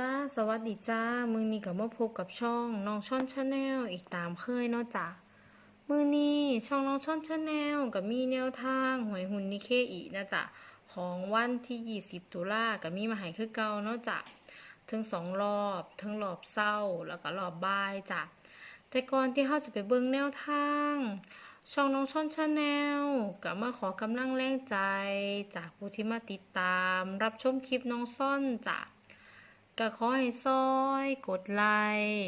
จ้าสวัสดีจ้า มือนี้กับมาพบกับช่องน้องช่อนชาแนลอีกตามเคยเนาะจ้ะมือนี้ช่องน้องช่อนชาแนลกับมีแนวทางหวยหุ่นนิเคอีนะจ้ะของวันที่ 20 ตุลากับมีมาให้คือเก่าเนาะจ้ะถึงสองรอบทั้งรอบเศร้าแล้วก็รอบบ่ายจ้ะแต่ก่อนที่เราจะไปเบิ่งแนวทาง ช่องน้องช่อนชาแนลกับมาขอกำลังแรงใจ จากผู้ที่มาติดตาม รับชมคลิปน้องซ่อนจ้ะ ก็ขอให้ซอยกดไลค์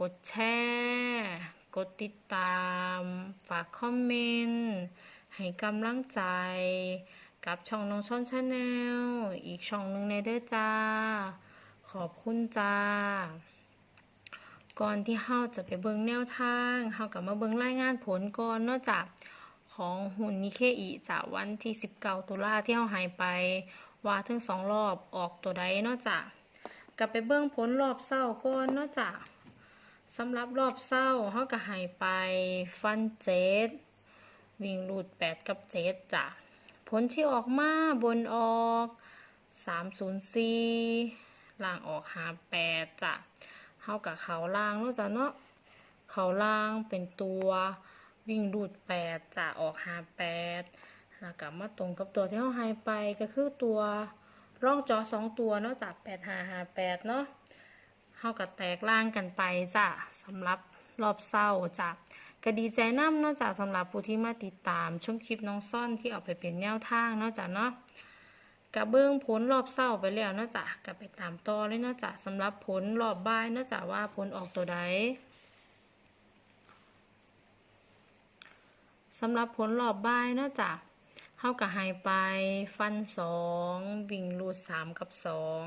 กดแชร์กดติดตาม ฝากคอมเมนต์ให้กำลังใจ กับช่องน้องช่อนชาแนลอีกช่องหนึ่งในเด้อจ้า ขอบคุณจ้า ก่อนที่เฮาจะไปเบิ่งแนวทางเฮากลับมาเบิ่งรายงานผลก่อนเนอกจากของหุ่นนิเคอีจากวันที่ 19 ตุลาที่เฮาหายไป ว่าถึงสองรอบออกตัวใดเนอกจาก กับไปเบิ่งผลรอบเศร้าก่อนเนอกจากสำหรับรอบเศร้าเฮาก็หายไปฟันเจ็ดวิ่งรูดแปดกับเจ็ดจ้ะผลที่ออกมาบนออกสามศูนย์สี่ล่างออกหาแปดจ้ะเฮากับเขาล่างเนาะจ้ะเนาะเขาล่างเป็นตัววิ่งรูดแปดจ้ะออกหาแปดแล้วก็มาตรงกับตัวที่เขาให้ไปก็คือตัว ร่องจอสองตัวเนาะจากแปดหาหาแปดเนาะเขาก็แตกล่างกันไปจ้ะสำหรับรอบเศร้าจ้ะก็ดีใจน้ำเนาะจากสำหรับผู้ที่มาติดตามชมคลิปน้องซ่อนที่เอาไปเป็นแนวทางเนาะจ้ะเนาะกับเบื้องผลรอบเศร้าไปแล้วเนาะจ้ะก็ไปตามต่อเลยเนาะจ้ะสำหรับผลรอบบ่ายเนาะจ้ะว่าผลออกตัวใดสำหรับผลรอบบ่ายเนาะจ้ะ เฮาก็ให้ไป ฟันสองวิ่งรูดสามกับสอง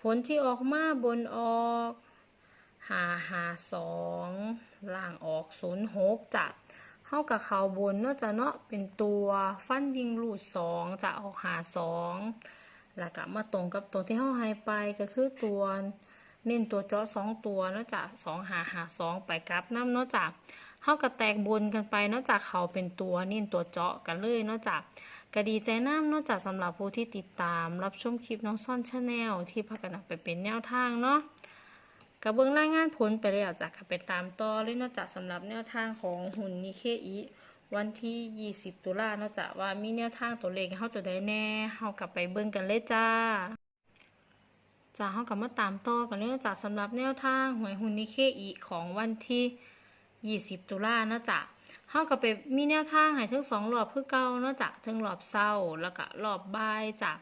ผลที่ออกมาบนออกหาหาสองล่างออกศูนย์หกจ้ะเฮากับเขาบนเนาจะเนาะเป็นตัวฟันวิ่งรูดสองจะออกหาสองแล้วก็มาตรงกับตัวที่เฮาให้ไปก็คือตัวเน้นตัวเจาะสองตัวเนาะจ้ะสองหาหาสองไปกลับน้ำเนาะจ้ะ เฮากระแตกบนกันไปนอกจากเขาเป็นตัวนิ่นตัวเจาะกันเลยนอกจากกระดีใจน้ำนอกจากสำหรับผู้ที่ติดตาม รับชมคลิปน้องซ่อนชาแนลที่พากันไปเป็นแนวทางเนาะกระเบื้องรายงานผลไปแล้วจากไปตามต่อเลยนอกจากสำหรับแนวทางของหุ่นนิเคอีวันที่ 20 ตุลาเนอกจากว่ามีแนวทางตัวเลขให้าจะได้แน่เฮากลับไปเบิ่งกันเลยจ้าจ้าเฮากลับมาตามต่อกันเลยนาะจากสำหรับแนวทางหวยหุ่นนิเคอีของวันที่ 20 ตุลาเนาะจ้ะเฮาก็ไปมีแนวทางให้ทั้งสองรอบคือเก่าเนาะจ้ะทั้งรอบเช้าแล้วก็รอบบ่ายจ้ะ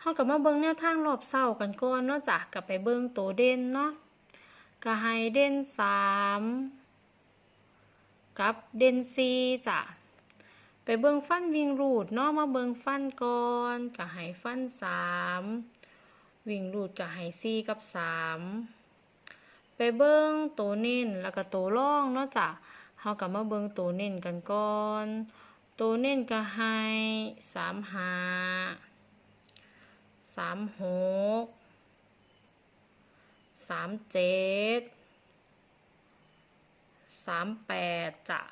เฮาก็มาเบิ่งแนวทางรอบเช้ากันก่อนเนาะจ้ะก็ไปเบิ่งตัวเด่นเนาะก็ให้เด่น3กับเด่น4จ้ะไปเบิ่งฟันวิ่งรูดเนาะมาเบิ่งฟันก่อนก็ให้ฟัน3วิ่งรูดก็ให้4กับ3 ไปเบิ่งตัวเน้นแล้วก็ตัวร่องเนาะจ้ะเฮาก็มาเบิ่งตัวเน้นกันก่อน ตัวเน้นก็ให้สามห้าสามหกสามเจ็ดสามแปดจ้ะ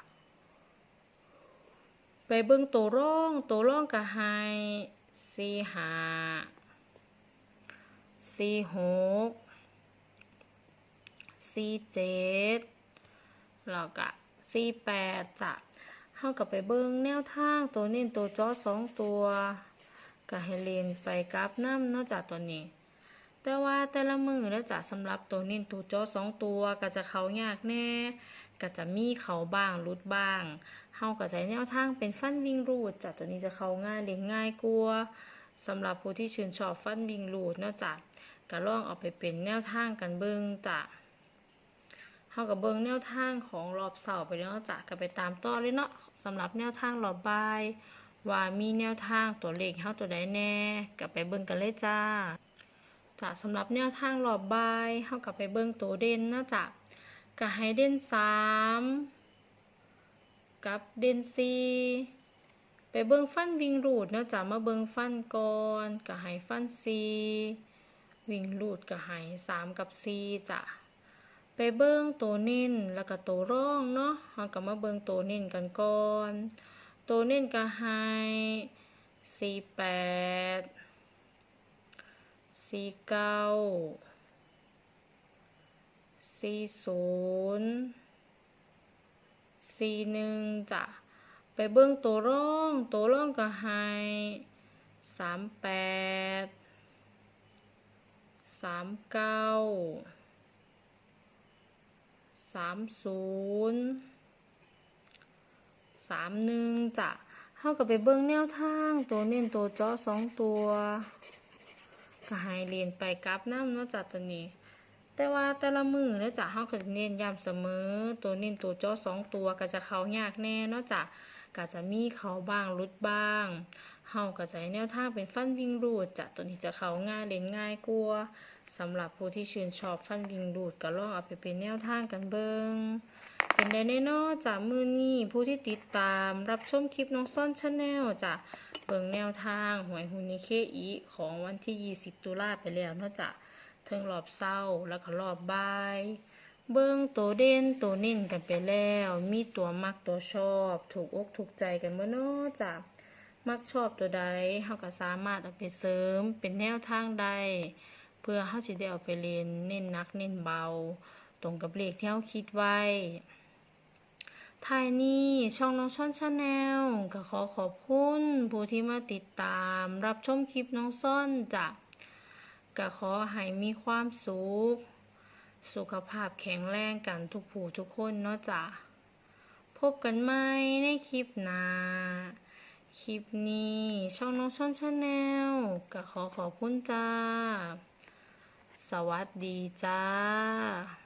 ไปเบิ่งตัวร่องตัวร่องก็ให้สี่ห้าสี่หก สี่เจ็ดแล้วก็สี่แปดจ้ะเฮากับไปเบิ่งแนวทางตัวเน้นตัวจอสองตัวก็ให้เรียนไปกราฟน้ำนาะจ้ะตัวนี้ แต่ว่าแต่ละมือแล้วจะสำหรับตัวเน้นตัวจอสองตัวก็จะเขายากแน่ ก็จะมีเขาบ้างรุดบ้างเฮาก็ใช้แนวทางเป็นฟันวิ่งรูดจ้ะตัวนี้จะเขาง่ายเล่นง่ายกลัวสำหรับผู้ที่ชื่นชอบฟันวิ่งรูดนาะจ้ะก็ลองเอาไปเป็นแนวทางกันเบิ่งจ้ะ เฮากับเบิ่งแนวทางของรอบเสาร์ไปแล้วเนาะจะก็ไปตามต่อเลยเนาะสำหรับแนวทางรอบบ่ายว่ามีแนวทางตัวเลขเฮาตัวใดแน่ก็ไปเบิ่งกันเลยจ้าจ้ะสำหรับแนวทางรอบบ่ายเฮาก็ไปเบิ่งตัวเด่นเนาะจ้ะก็ให้เด่นสามกับเด่นสี่ไปเบิ่งฟันวิ่งรูดเนาะจ้ะมาเบิ่งฟันก่อนก็ให้ฟันสี่วิ่งลูดกับหายสามกับสี่จ้ะ ไปเบิ้งตัวเน้นแล้วก็ตัวร่องเนาะเราก็มาเบิ้งตัวเน้นกันก่อน ตัวเน้นกับหายสี่แปดสี่เก้าสี่ศูนย์สี่หนึ่งจ้ะ ไปเบิ่งตัวร่อง ตัวร่องก็ให้สามแปดสามเก้า สามศูนย์สามหนึ่งจ้ะเฮาก็ไปเบิ่งแนวทาง ตัวเน้นตัวเจาะสองตัวก็ให้เรียนไปกราฟน้ำเนาะจ้ะตัวนี้ แต่ว่าแต่ละมือเนาะจ้ะเฮาก็เน้นย้ำเสมอ ตัวเน้นตัวเจาะสองตัวก็จะเข้ายากแน่เนาะจ้ะก็จะมีเขาบ้างลุดบ้าง เฮาก็จะให้แนวทางเป็นฟันวิ่งรูดจ้ะตัวนี้จะเข้าง่ายเล่นง่ายกว่าสำหรับผู้ที่ชื่นชอบฟันวิ่งรูดก็ลองเอาไปเป็นแนวทางกันเบิงเป็นได้แน่นาจ้ะมื้อนี้ผู้ที่ติดตามรับชมคลิปน้องซ่อนชาแนลจ้ะเบิ่งแนวทางหวยฮุนิเคอีของวันที่ 20 ตุลาไปแล้วนาะจ้ะเทิงรอบเศร้าแล้วก็รอบบ่ายเบิ่งตัวเด่นตัวนิ่นกันไปแล้ว มีตัวมักตัวชอบ ถูกอกถูกใจกันเมื่อนาะจ้ะ มักชอบตัวใดเฮาก็สามารถเอาไปเสริมเป็นแนวทางใดเพื่อเฮาสิได้เอาไปเล่นเน้นหนักเน้นเบา ตรงกับเลขที่เฮาคิดไว้ท้ายนี้ช่องน้องช่อนชาแนลก็ขอขอบคุณผู้ที่มาติดตาม รับชมคลิปน้องซ่อนจ้ะก็ขอให้มีความสุข สุขภาพแข็งแรงกันทุกผู้ทุกคนเนาะจ้ะพบกันใหม่ในคลิปหน้า คลิปนี้ ช่องน้องช่องชาแนลก็ขอขอบคุณจ้า สวัสดีจ้า